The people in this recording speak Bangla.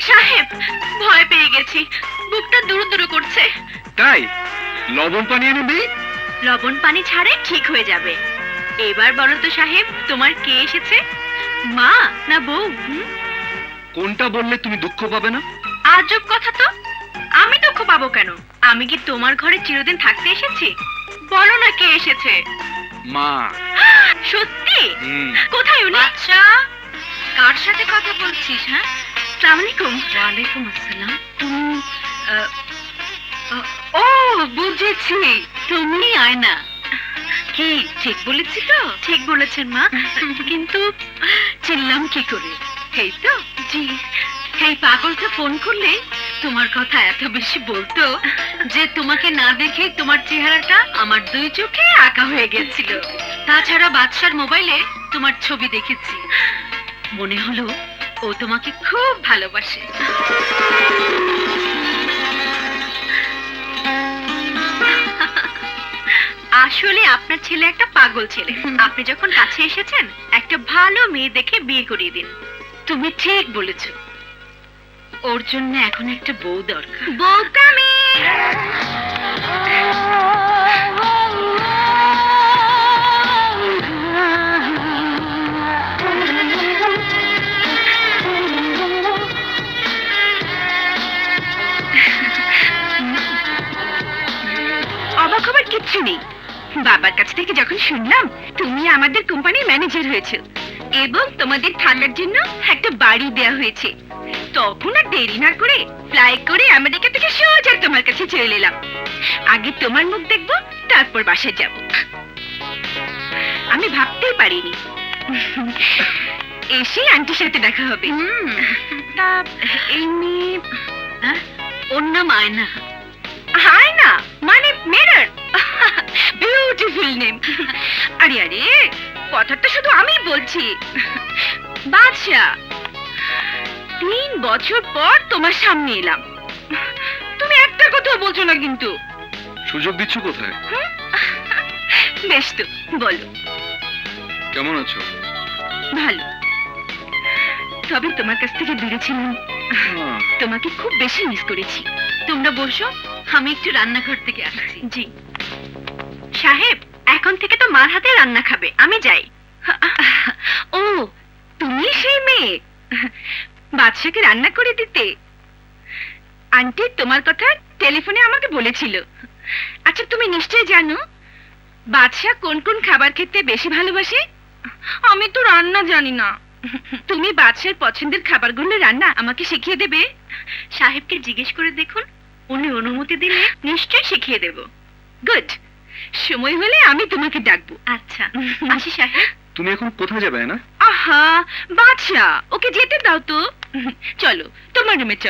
সাহেব ভয় পেয়ে গেছি। বুকটা দুরু দুরু করছে। তাই? লবণ পানি এনে লবণ পানি ছাড়ে ঠিক হয়ে যাবে। এবার বলো তো সাহেব তোমার কে এসেছে? মা না বউ? কোনটা বললে তুমি দুঃখ পাবে না? আজব কথা তো। আমি দুঃখ পাবো কেন? আমি কি তোমার ঘরে চিরদিন থাকতে এসেছি? বলো না কে এসেছে। মা। সত্যি? কোথায় উনি? আচ্ছা কার সাথে কথা বলছিস হ্যাঁ? আসসালামু আলাইকুম ওয়ালাইকুম আসসালাম। তুমি ও বুঝেছি। তুমি আয়না। কি? ঠিক বলেছি তো? ঠিক বলেছেন মা। কিন্তু চিনলাম কি করে? এই তো। জি। এই পাগলকে ফোন করলে তোমার কথা এত বেশি বলতো যে তোমাকে না দেখে তোমার চেহারাটা আমার দুই চোখে আঁকা হয়ে গেছিল। তাছাড়া বাদশার মোবাইলে তোমার ছবি দেখেছি। মনে হলো ও তোমাকে খুব ভালোবাসে। আসলে আপনার ছেলে একটা পাগল ছেলে। আপনি যখন কাছে এসেছেন, একটা ভালো মেয়ে দেখে বিয়ে করিয়ে দিন। তুমি ঠিক বলেছ। ওর জন্য এখন একটা বউ দরকার। বউ কামি অবাক হবার কিচ্ছু নেই। বাবার কাছ থেকে যখন শুনলাম, তুমি আমাদের কোম্পানির ম্যানেজার হয়েছে এবং তোমাদের থাকার জন্য একটা বাড়ি দেয়া হয়েছে। তখন আর দেরি না করে ফ্লাই করে আমেরিকা থেকে সোজা তোমার কাছে চলে এলাম। আগে তোমার মুখ দেখব, তারপর বাসায় যাব। আমি ভাবতেই পারিনি। এসে আন্টির সাথে দেখা হবে। তা এই মেয়ে হ্যাঁ? ওর নেম আরে আরে কথাটা শুধু আমি বলছি। বাদশা তিন বছর পর তোমার সামনে এলাম। তুমি একটা কথা বলছো না কিন্তু। সুযোগ দিচ্ছ কোথায়? বেশ তো বলো। কেমন আছো? ভালো। তবে তোমার কাছ থেকে বেড়েছিলাম আহ, তোমাকে খুব বেশি মিস করেছি। তোমরা বসো আমি একটু রান্নাঘর থেকে আসছি। জি। সাহেব এখন থেকে তো মার হাতে রান্না খাবে, আমি যাই। ও, তুমি সেই মেয়ে? বাদশাকে রান্না করে দিতে? আন্টি, তোমার কথা টেলিফোনে আমাকে বলেছিল। আচ্ছা তুমি নিশ্চয় জানো, বাদশা কোন কোন খাবার খেতে বেশি ভালোবাসে? আমি তো রান্না জানি না। তুমি বাদশার পছন্দের খাবারগুলো রান্না আমাকে শিখিয়ে দেবে? সাহেবকে জিজ্ঞেস করে দেখুন, উনি অনুমতি দিলে নিশ্চয় শিখিয়ে দেব। গুড। সময় হলে আমি তোমাকে ডাকবো। আচ্ছা আশি সাহেব। তুমি এখন কোথায় যাবে না? আহা বাদশা ওকে যেতে দাও তো। চলো তোমার রুমে